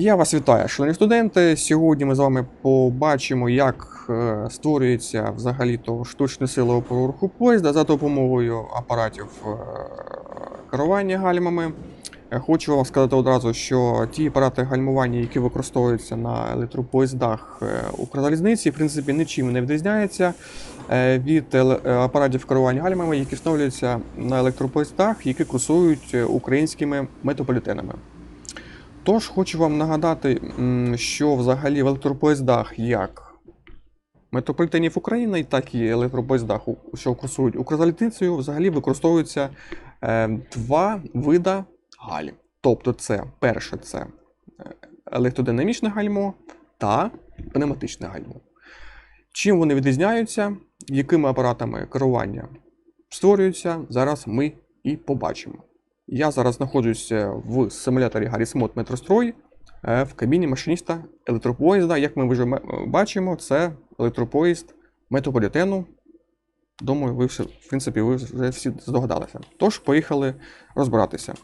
Я вас вітаю, шановні студенти. Сьогодні ми з вами побачимо, як е, створюється взагалі-то штучне сила опору руху поїзда за допомогою апаратів е, керування гальмами. Е, Хочу вам сказати одразу, що ті апарати гальмування, які використовуються на електропоїздах Укрзалізниці, в принципі, нічим не відрізняються від апаратів керування гальмами, які встановлюються на електропоїздах, які курсують українськими метрополітенами. Тож хочу вам нагадати, що взагалі в електропоїздах як метрополітенів України, так і електропоїздах, що курсують Укрзалізницею, взагалі використовуються е, два вида гальм. Тобто, це перше це е, електродинамічне гальмо та пневматичне гальмо. Чим вони відрізняються, якими апаратами керування створюються, зараз ми і побачимо. Я зараз знаходжуся в симуляторі Гарріс Мод Метрострой е, в кабіні машиніста електропоїзда. Як ми вже бачимо, це електропоїзд метрополітену. Думаю, ви все, в принципі, ви вже всі здогадалися. Тож, поїхали розбиратися.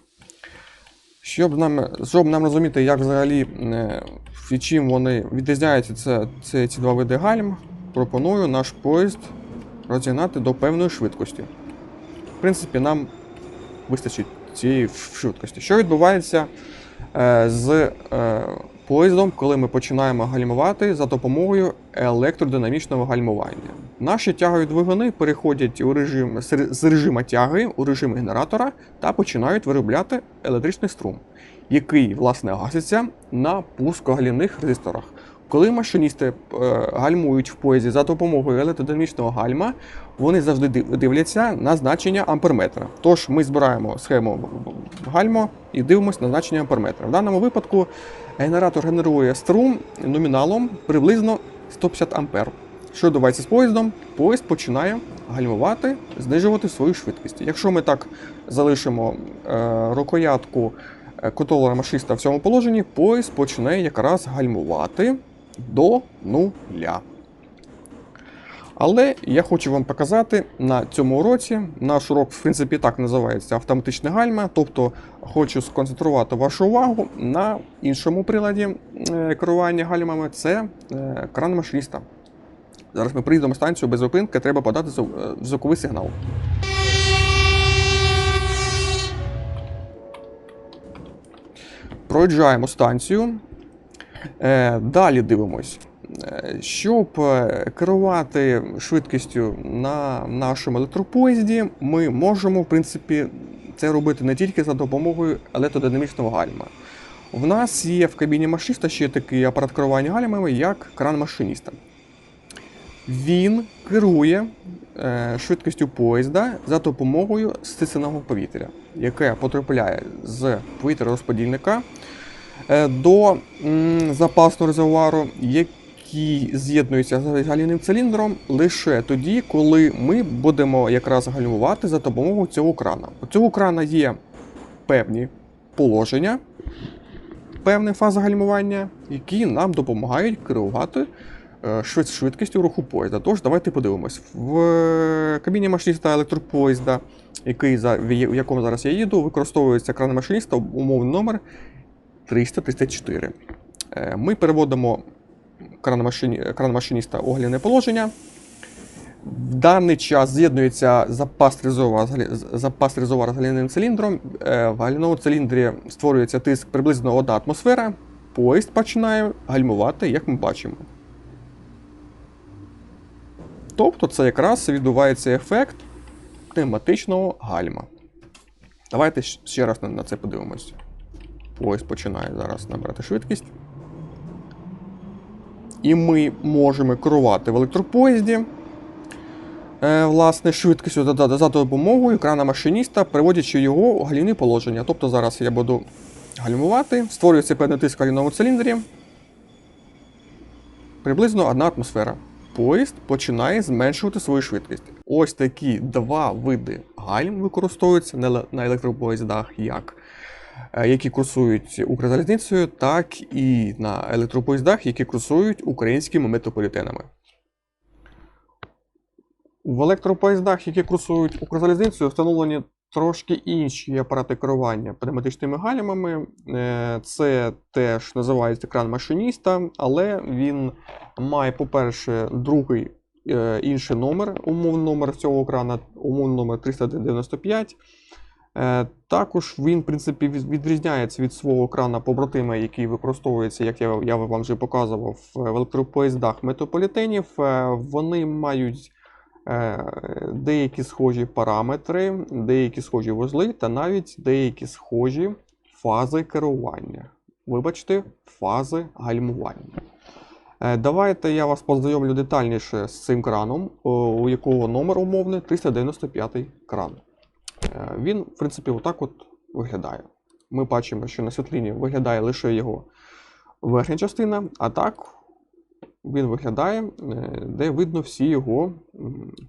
Щоб нам, щоб нам розуміти, як взагалі е, і чим вони відрізняються, це, це ці два види гальм, пропоную наш поїзд розігнати до певної швидкості. В принципі, нам вистачить цієї швидкості. Що відбувається е, з е, поїздом, коли ми починаємо гальмувати за допомогою електродинамічного гальмування? Наші тягові двигуни переходять у режим з- режиму тяги у режим генератора та починають виробляти електричний струм, який власне гаситься на пускогалівних резисторах. Коли машиністи е, гальмують в поїзді за допомогою електродинамічного гальма, вони завжди дивляться на значення амперметра. Тож ми збираємо схему гальмо і дивимося на значення амперметра. В даному випадку генератор генерує струм номіналом приблизно 150 ампер. Що відбувається з поїздом? Поїзд починає гальмувати, знижувати свою швидкість. Якщо ми так залишимо е, рукоятку е, контролера машиста в цьому положенні, поїзд почне якраз гальмувати до нуля. Але я хочу вам показати на цьому уроці. Наш урок, в принципі, так називається автоматичне гальма. Тобто хочу сконцентрувати вашу увагу на іншому приладі е, керування гальмами це е, кран машиніста. Зараз ми приїдемо станцію без зупинки, треба подати е, звуковий сигнал. Проїжджаємо станцію. Е, Далі дивимось. Е, Щоб е, керувати швидкістю на нашому електропоїзді, ми можемо, в принципі, це робити не тільки за допомогою електродинамічного гальма. В нас є в кабіні машиста ще такий апарат керування гальмами, як кран машиніста. Він керує швидкістю поїзда за допомогою стисаного повітря, яке потрапляє з повітря-розподільника е, до м, запасного резервуару, який з'єднується з галівним циліндром лише тоді, коли ми будемо якраз гальмувати за допомогою цього крана. У цього крана є певні положення, певна фаза гальмування, які нам допомагають керувати е, швидкістю руху поїзда. Тож давайте подивимось. В е, кабіні машиніста електропоїзда, який в якому зараз я їду, використовується кран машиніста, умовний номер 334. Е, Ми переводимо кран, машині, кран огляне положення. В даний час з'єднується запас резервуар, з галі- запас резервуара з галяним циліндром. Е, В галяному циліндрі створюється тиск приблизно 1 атмосфера. Поїзд починає гальмувати, як ми бачимо. Тобто це якраз відбувається ефект пневматичного гальма. Давайте ще раз на це подивимося. Поїзд починає зараз набирати швидкість. І ми можемо керувати в електропоїзді. е, Власне, швидкістю за, допомогою крана машиніста, приводячи його у галівні положення. Тобто зараз я буду гальмувати, створюється певний тиск в галівному циліндрі. Приблизно 1 атмосфера. Поїзд починає зменшувати свою швидкість. Ось такі два види гальм використовуються на електропоїздах, як які курсують Укрзалізницею, так і на електропоїздах, які курсують українськими метрополітенами. В електропоїздах, які курсують Укрзалізницею, встановлені трошки інші апарати керування пневматичними гальмами. Е, Це теж називається кран машиніста, але він має, по-перше, другий е, інший номер, умовний номер цього крана, умовний номер 395. Е, Також він, в принципі, відрізняється від свого крана побратима, який використовується, як я, вам вже показував, в електропоїздах метрополітенів. Е, Вони мають е, деякі схожі параметри, деякі схожі вузли та навіть деякі схожі фази керування. Вибачте, фази гальмування. Давайте я вас познайомлю детальніше з цим краном, у якого номер умовний 395 кран. Е, Він, в принципі, отак от виглядає. Ми бачимо, що на світлині виглядає лише його верхня частина, а так він виглядає, е, де видно всі його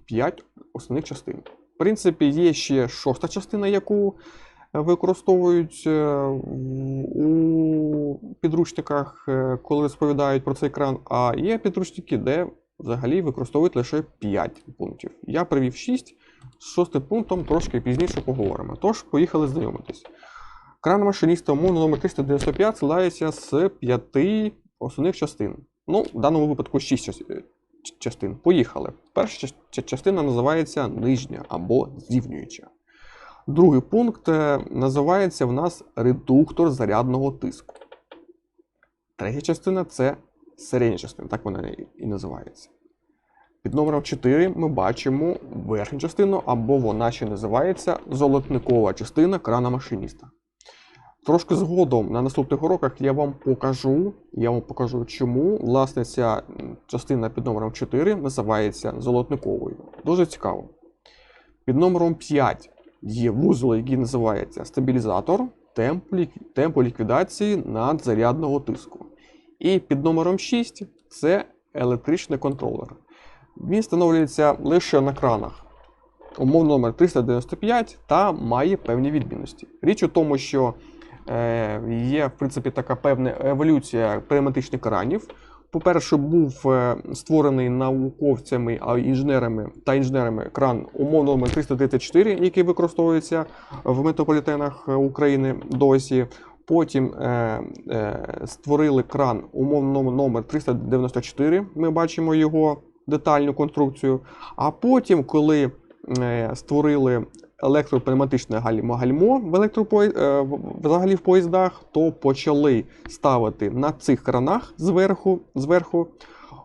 5 основних частин. В принципі, є ще шоста частина, яку е, використовують у підручниках, коли розповідають про цей кран, а є підручники, де взагалі використовують лише 5 пунктів. Я привів 6, з шостим пунктом трошки пізніше поговоримо. Тож, поїхали знайомитись. Кран машиніста умовно номер 395 складається з 5 основних частин. Ну, в даному випадку 6 частин. Поїхали. Перша ча- ча- частина називається нижня або зрівнююча. Другий пункт е, називається в нас редуктор зарядного тиску. Третя частина це середня частина, так вона і називається. Під номером 4 ми бачимо верхню частину, або вона ще називається золотникова частина крана машиніста. Трошки згодом на наступних уроках я вам покажу, я вам покажу, чому власне ця частина під номером 4 називається золотниковою. Дуже цікаво. Під номером 5 є вузол, який називається стабілізатор темпу, ліквідації надзарядного тиску. І під номером 6 це електричний контролер. Він встановлюється лише на кранах. Умов номер 395 та має певні відмінності. Річ у тому, що е, є в принципі така певна еволюція пневматичних кранів. По-перше, був е, створений науковцями, а інженерами та інженерами кран умов номер 334, який використовується в метрополітенах е, України досі. Потім е, е, створили кран умовно номер- номер 394. Ми бачимо його детальну конструкцію. А потім, коли е, створили електропневматичне гальмо, в електропої... е, взагалі в поїздах, то почали ставити на цих кранах зверху, зверху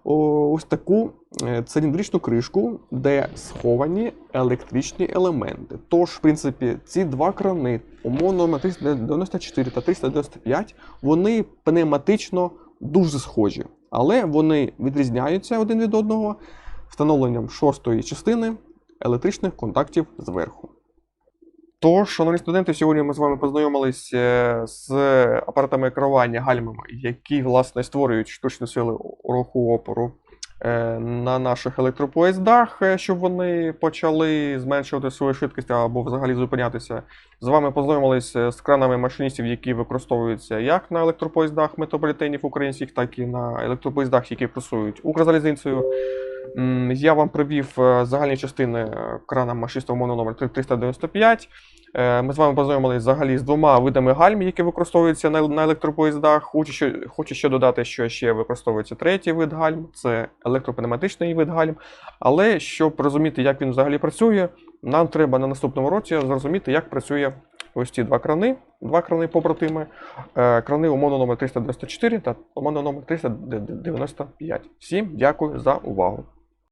ось таку е, циліндричну кришку, де сховані електричні елементи. Тож, в принципі, ці два крани, умовно номер 394 та 395, вони пневматично дуже схожі, але вони відрізняються один від одного встановленням шостої частини електричних контактів зверху. Тож, шановні студенти, сьогодні ми з вами познайомились е, з апаратами керування гальмами, які власне створюють штучні сили руху опору на наших електропоїздах, е, щоб вони почали зменшувати свою швидкість або взагалі зупинятися. З вами познайомились е, з кранами машиністів, які використовуються як на електропоїздах метрополітенів українських, так і на електропоїздах, які курсують Укрзалізницею. Я вам привів е, загальні частини е, крана умовно номер 395. Е, Ми з вами познайомились взагалі з двома видами гальм, які використовуються на, на електропоїздах. Хочу ще, хочу ще додати, що ще використовується третій вид гальм, це електропневматичний вид гальм. Але щоб розуміти, як він взагалі працює, нам треба на наступному році зрозуміти, як працює ось ці два крани, два крани побратими, е, крани умовно номер 394 та умовно номер 395. Всім дякую за увагу.